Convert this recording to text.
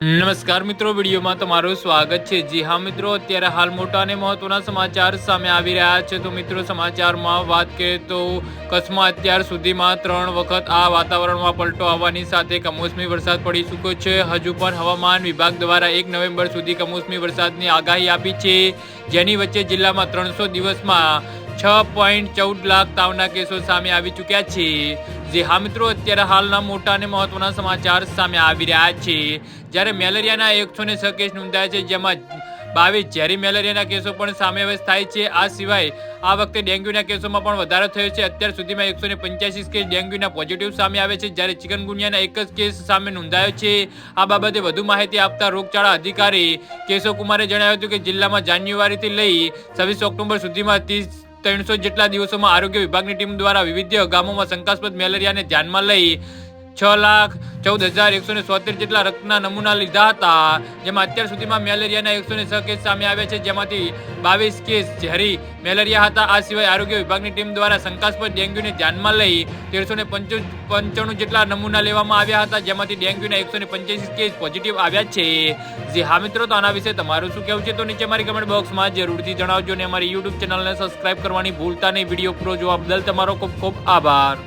નમસ્કાર મિત્રો, વિડીયોમાં તમારું સ્વાગત છે. જી હા મિત્રો, અત્યારે હાલ મોટા અને મહત્વના સમાચાર સામે આવી રહ્યા છે. તો મિત્રો, સમાચારમાં વાત કરીએ તો કચ્છમાં અત્યાર સુધીમાં ત્રણ વખત આ વાતાવરણમાં પલટો આવવાની સાથે કમોસમી વરસાદ પડી ચૂક્યો છે. હજુ પણ હવામાન વિભાગ દ્વારા એક નવેમ્બર સુધી કમોસમી વરસાદની આગાહી આપી છે. જેની વચ્ચે જિલ્લામાં ત્રણસો દિવસમાં છ પોઈન્ટ ચૌદ લાખ તાવના કેસો સામે આવી ચૂક્યા છે. જે હા મિત્રો, અત્યારે હાલના મોટા અને મહત્વના સમાચાર સામે આવી રહ્યા છે. જ્યારે મેલેરિયાના એકસો ને છ કેસ નોંધાયા છે, જેમાં બાવીસ ઝેરી મેલેરિયાના કેસો પણ સામેવેશ થાય છે. આ સિવાય આ વખતે ડેન્ગ્યુના કેસોમાં પણ વધારો થયો છે. અત્યાર સુધીમાં એકસો ને પંચ્યાસી કેસ ડેન્ગ્યુના પોઝિટિવ સામે આવે છે. જ્યારે ચિકનગુનિયાના એક જ કેસ સામે નોંધાયો છે. આ બાબતે વધુ માહિતી આપતા રોગચાળા અધિકારી કેશવ કુમારે જણાવ્યું હતું કે જિલ્લામાં જાન્યુઆરીથી લઈ છવ્વીસ ઓક્ટોબર સુધીમાં ત્રીસ ત્રણસો જેટલા દિવસોમાં આરોગ્ય વિભાગની ટીમ દ્વારા વિવિધ ગામોમાં શંકાસ્પદ મેલેરિયાને ધ્યાનમાં લઈ છ લાખ ચૌદ હજાર એકસો ને સોતેર જેટલા રક્તના નમૂના લીધા હતા, જેમાં અત્યાર સુધીમાં મેલેરિયાના એકસો ને છ કેસ સામે આવ્યા છે, જેમાંથી બાવીસ કેસ ઝેરી મેલેરિયા હતા. આ સિવાય આરોગ્ય વિભાગની ટીમ દ્વારા શંકાસ્પદ ડેન્ગ્યુને ધ્યાનમાં લઈ તેરસો ને પંચાણું જેટલા નમૂના લેવામાં આવ્યા હતા, જેમાંથી ડેન્ગ્યુના એકસો ને પંચ્યાસી કેસ પોઝિટિવ આવ્યા છે. જે હા મિત્રો, તો આના વિશે તમારું શું કહેવું છે? તો નીચે મારી કમેન્ટ બોક્સમાં જરૂરથી જણાવજો અને અમારી યુટ્યુબ ચેનલને સબસ્ક્રાઇબ કરવાની ભૂલતા નહીં. વીડિયો પૂરો જોવા બદલ તમારો ખૂબ ખૂબ આભાર.